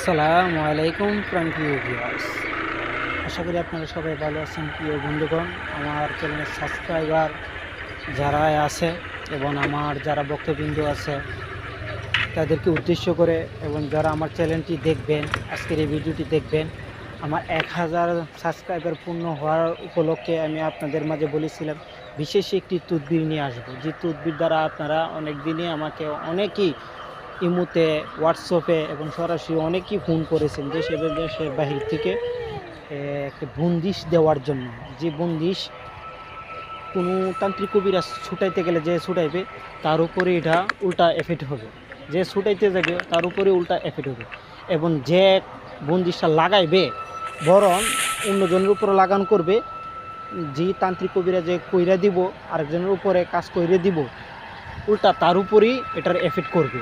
আসসালামু আলাইকুম প্রাণপ্রিয় ভিউয়ার্স আশা করি আপনারা সবাই ভালো আছেন, প্রিয় বন্ধুগণ। আমার চ্যানেলের সাবস্ক্রাইবার যারা আছে এবং আমার যারা বক্তবৃন্দ আছে, তাদেরকে উদ্দেশ্য করে এবং যারা আমার চ্যানেলটি দেখবেন, আজকের এই ভিডিওটি দেখবেন, আমার এক হাজার সাবস্ক্রাইবার পূর্ণ হওয়ার উপলক্ষে আমি আপনাদের মাঝে বলেছিলাম, বিশেষ একটি তদবির নিয়ে আসব। যে তদবির দ্বারা আপনারা অনেক দিনই আমাকে অনেকেই ইমুতে, হোয়াটসঅ্যাপে এবং সরাসরি অনেকেই ফোন করেছেন দেশে দেশের বাহির থেকে একটা বন্দিশ দেওয়ার জন্য। যে বন্দিশ কোনো তান্ত্রিক কবিরা ছুটাইতে গেলে যে ছুটাইবে, তার উপরে এটা উল্টা এফেক্ট হবে। যে ছুটাইতে যাবে, তার উপরে উল্টা এফেক্ট হবে। এবং যে বন্দিশটা লাগাইবে, বরং অন্যজনের উপরে লাগান করবে, যে তান্ত্রিক কবিরা যে কইরা দিব, আরেকজনের উপরে কাজ কইরে দিব, উল্টা তার উপরেই এটার এফেক্ট করবে।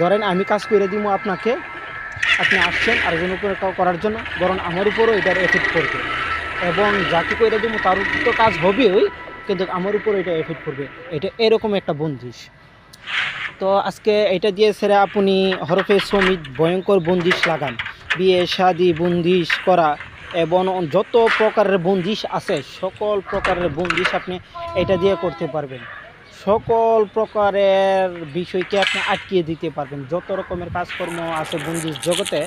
ধরেন আমি কাজ করে দিব আপনাকে, আপনি আসছেন আরেকজনের উপরে করার জন্য, বরং আমার উপরও এটার এফেক্ট করবে এবং যাকে করে দিব তার উপর তো কাজ হবেই, কিন্তু আমার উপর এটা এফেক্ট করবে এটা এরকম একটা বন্দিশ। তো আজকে এটা দিয়ে সেরে আপনি হরফে শ্রমিক ভয়ঙ্কর বন্দিশ লাগান। বিয়ে, শাদি, বন্দিশ করা এবং যত প্রকারের বন্দিশ আছে, সকল প্রকারের বন্দিশ আপনি এটা দিয়ে করতে পারবেন। সকল প্রকারের বিষয়কে আপনি আটকিয়ে দিতে পারবেন। যত রকমের কাজকর্ম আছে বন্দিশ জগতে,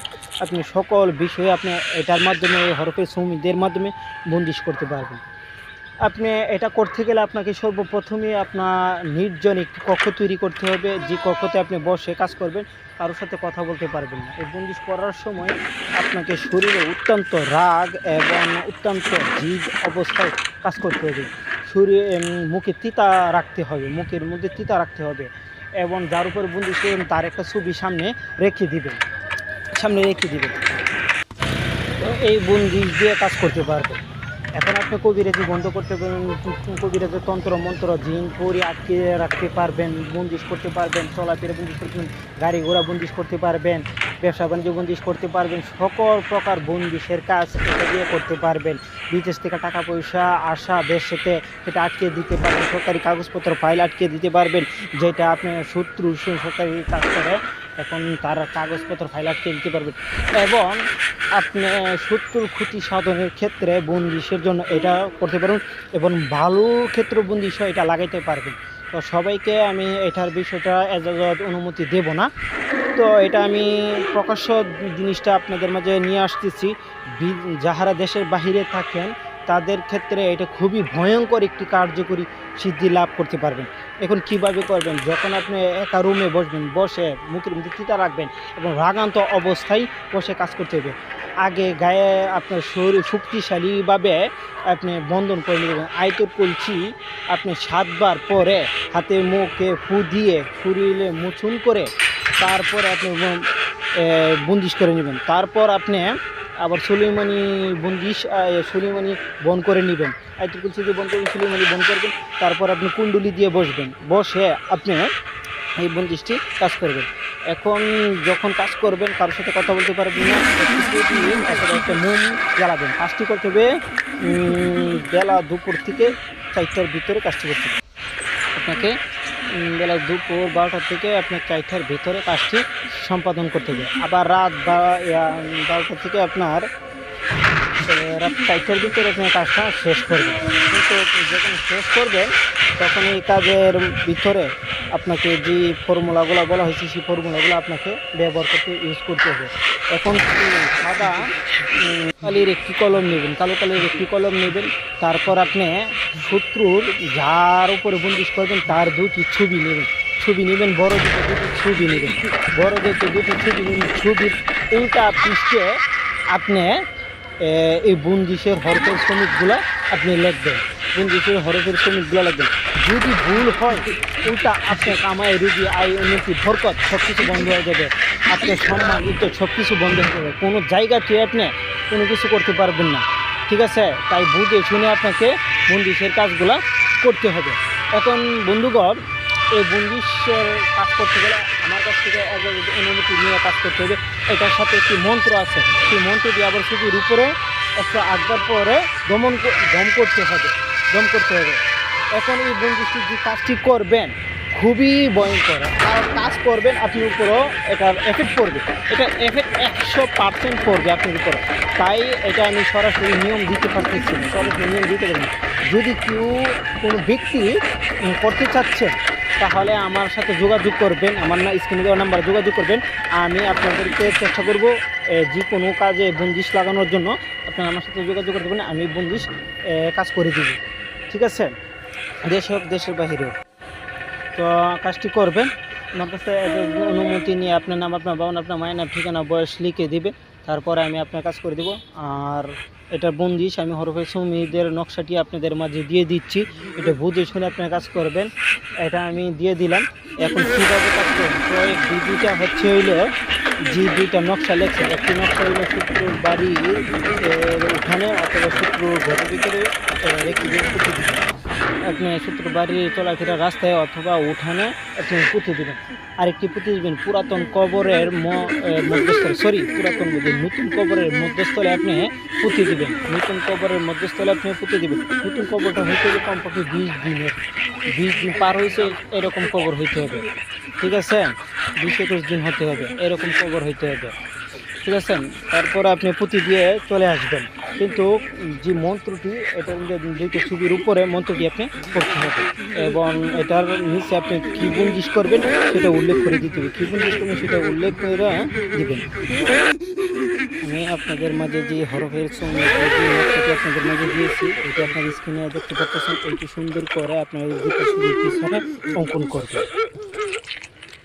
আপনি সকল বিষয়ে আপনি এটার মাধ্যমে এই হরফে শ্রমিকদের মাধ্যমে বন্দিশ করতে পারবেন। আপনি এটা করতে গেলে আপনাকে সর্বপ্রথমে আপনার নির্জন একটি কক্ষ তৈরি করতে হবে। যে কক্ষতে আপনি বসে কাজ করবেন, কারোর সাথে কথা বলতে পারবেন না। এই বন্দিশ করার সময় আপনাকে শরীরে অত্যন্ত রাগ এবং অত্যন্ত জিদ অবস্থায় কাজ করতে হবে। শরীর মুখে তিতা রাখতে হবে, মুখের মধ্যে তিতা রাখতে হবে এবং যার উপর বন্দি করবেন তার একটা ছবি সামনে রেখে দিবেন, সামনে রেখে দিবেন। এই বন্দি দিয়ে কাজ করতে পারবেন। এখন আপনি কবিরাজি বন্ধ করতে পারবেন, কবিরাজি তন্ত্র, মন্ত্র, জিন, পরি আটকে রাখতে পারবেন, বন্দিশ করতে পারবেন, চলাফেরা বন্দিশ করতে পারবেন, গাড়ি ঘোড়া বন্দিশ করতে পারবেন, ব্যবসা বাণিজ্য বন্দিশ করতে পারবেন, সকল প্রকার বন্দিশের কাজ এটা দিয়ে করতে পারবেন। বিদেশ থেকে টাকা পয়সা আসা দেশেতে সেটা আটকে দিতে পারবেন, সরকারি কাগজপত্র, ফাইল আটকে দিতে পারবেন, যেটা আপনার শত্রু সরকারি কাজ করে। এখন তার কাগজপত্র ফাইল আটকে দিতে পারবেন এবং আপনি শত্রুর ক্ষতি সাধনের ক্ষেত্রে বন্দিশের জন্য এটা করতে পারবেন এবং ভালো ক্ষেত্র বন্দিশ এটা লাগাইতে পারবেন। তো সবাইকে আমি এটার বিষয়টা এজাজত অনুমতি দেব না। তো এটা আমি প্রকাশ্য জিনিসটা আপনাদের মাঝে নিয়ে আসতেছি। যাহারা দেশের বাহিরে থাকেন, তাদের ক্ষেত্রে এটা খুবই ভয়ঙ্কর একটি কার্যকরী সিদ্ধি লাভ করতে পারবেন। এখন কীভাবে করবেন? যখন আপনি একা রুমে বসবেন, বসে মুখের মধ্যে তিতা রাখবেন এবং রাগান্ত অবস্থায় বসে কাজ করতে হবে। আগে গায়ে আপনার শরীর শক্তিশালীভাবে আপনি বন্ধন করে নেবেন আয়তর কলছি আপনি সাতবার পরে হাতে মুখে ফু দিয়ে শরীরে মুছুন করে তারপরে আপনি বন্দিশ করে নেবেন। তারপর আপনি আবার সুলিমানি বন্দিশ সুলিমানি বন করে নেবেন। আয়তর কলছি দিয়ে বন করবেন সুলিমানি বন করবেন, তারপর আপনি কুণ্ডলি দিয়ে বসবেন। বসে আপনি এই বন্দিশটি কাজ করবেন। এখন যখন কাজ করবেন, কারোর সাথে কথা বলতে পারবেন না, একটা মোম জ্বালাবেন। কাজটি করতে হবে বেলা দুপুর থেকে চারটার ভিতরে কাজটি করতে হবে। আপনাকে বেলা দুপুর বারোটার থেকে আপনার চারটার ভিতরে কাজটি সম্পাদন করতে হবে। আবার রাত বারোটা থেকে আপনার রাত ভিতরে আপনি কাজটা শেষ করবেন কিন্তু যখন শেষ করবেন তখন এই কাজের ভিতরে আপনাকে যে ফর্মুলাগুলো বলা হয়েছে, সেই ফর্মুলাগুলো আপনাকে ব্যবহার করতে ইউজ করতে হবে। এখন সাদা কালির একটি কলম নেবেন, কালো কালির একটি কলম নেবেন, তারপর আপনি শত্রুর যার উপরে বন্দিশ করবেন, তার দুটি ছবি নেবেন। ছবি নেবেন, বড় দুটো দুটি ছবি নেবেন। বড় দুটো দুটি ছবি নেবেন, ছবির উল্টা পৃষ্ঠে আপনি এই বন্দিশের হরফের শ্রমিকগুলো আপনি লিখবেন। বন্দিশের হরফের শ্রমিকগুলো লিখবেন। যদি ভুল হয় ওইটা আপনার কামায় রুগী আয়, উন্নতি, বরকত সব কিছু বন্ধ হয়ে যাবে। আপনার সম্মান, ইজ্জত সব কিছু বন্ধ হয়ে যাবে। কোনো জায়গা জায়গাতে আপনি কোনো কিছু করতে পারবেন না। ঠিক আছে? তাই বুঝে শুনে আপনাকে বন্দিশের কাজগুলো করতে হবে। এখন বন্ধুগণ, এই বন্দিশের কাজ করতে গেলে আমার কাছ থেকে এজাজত অনুমতি নিয়ে কাজ করতে হবে। এটার সাথে একটি মন্ত্র আছে। সেই মন্ত্র দিয়ে আবার শুধুর উপরে একশো আটবার পরে দমন দম করতে হবে। দম করতে হবে। এখন এই বন্দিশটি যে কাজটি করবেন, খুবই ভয়ঙ্কর। আর কাজ করবেন আপনার উপরও এটার এফেক্ট পড়বে। এটা এফেক্ট একশো পার্সেন্ট পড়বে আপনার উপর। তাই এটা আমি সরাসরি নিয়ম দিতে পারতেছি সরাসরি নিয়ম দিতে পারি যদি কেউ কোনো ব্যক্তি করতে চাচ্ছে তাহলে আমার সাথে যোগাযোগ করবেন, আমার না স্ক্রিনে দেওয়া নাম্বারে যোগাযোগ করবেন। আমি আপনাদেরকে চেষ্টা করব যে কোনো কাজে বন্দিশ লাগানোর জন্য আপনারা আমার সাথে যোগাযোগ করতে পারেন, আমি বন্দিশ কাজ করে দিব। ঠিক আছে? দেশ হোক, দেশের বাহিরে হোক। তো কাজটি করবেন। আমার কাছে অনুমতি নিয়ে আপনার নাম, আপনার বাবা, আপনার মায়ের নাম, ঠিকানা, বয়স লিখে দিবে তারপরে আমি আপনার কাজ করে দেব। আর এটা বন্দিশ, আমি হরফে সমিদের নকশাটি আপনাদের মাঝে দিয়ে দিচ্ছি। এটা বুঝে শুনে আপনার কাজ করবেন। এটা আমি দিয়ে দিলাম। এখন কীভাবে কাজ করবেন তো এই হচ্ছে হইল, যে দুইটা নকশা লেখছে, একটি নকশা হইল শত্রুর বাড়ির এর উঠানে অথবা শত্রুর ঘরের ভিতরে আপনি শত্রুর বাড়ির চলাফেরা রাস্তায় অথবা উঠানে আপনি পুঁতে দিবেন আরেকটি পুঁতে দিবেন পুরাতন কবরের মধ্যস্থলে সরি পুরাতন নতুন কবরের মধ্যস্থলে আপনি পুঁতে দিবেন নতুন কবরের মধ্যস্থলে আপনি পুঁতে দেবেন নতুন কবরটা হইতে হবে কমপক্ষে বিশ দিনের, বিশ দিন পার হয়েছে এরকম কবর হইতে হবে, ঠিক আছে? বিশ একুশ দিন হতে হবে, এরকম কবর হইতে হবে, ঠিক আছে? তারপরে আপনি পুঁতি দিয়ে চলে আসবেন। কিন্তু যে মন্ত্রটি এটার দুইটা ছবির উপরে মন্ত্রটি আপনি করতে হবে। এবং এটার নিচে আপনি কী বন্দিশ করবেন, সেটা উল্লেখ করে দিতে হবে। কী বন্দিশ করবেন, সেটা উল্লেখ করে দেবেন। আমি আপনাদের মাঝে যে হরফের সঙ্গে আপনাদের মাঝে দিয়েছি, এটা আপনার স্ক্রিনে দেখতে পাচ্ছেন, এটি সুন্দর করে আপনার অঙ্কন করবেন।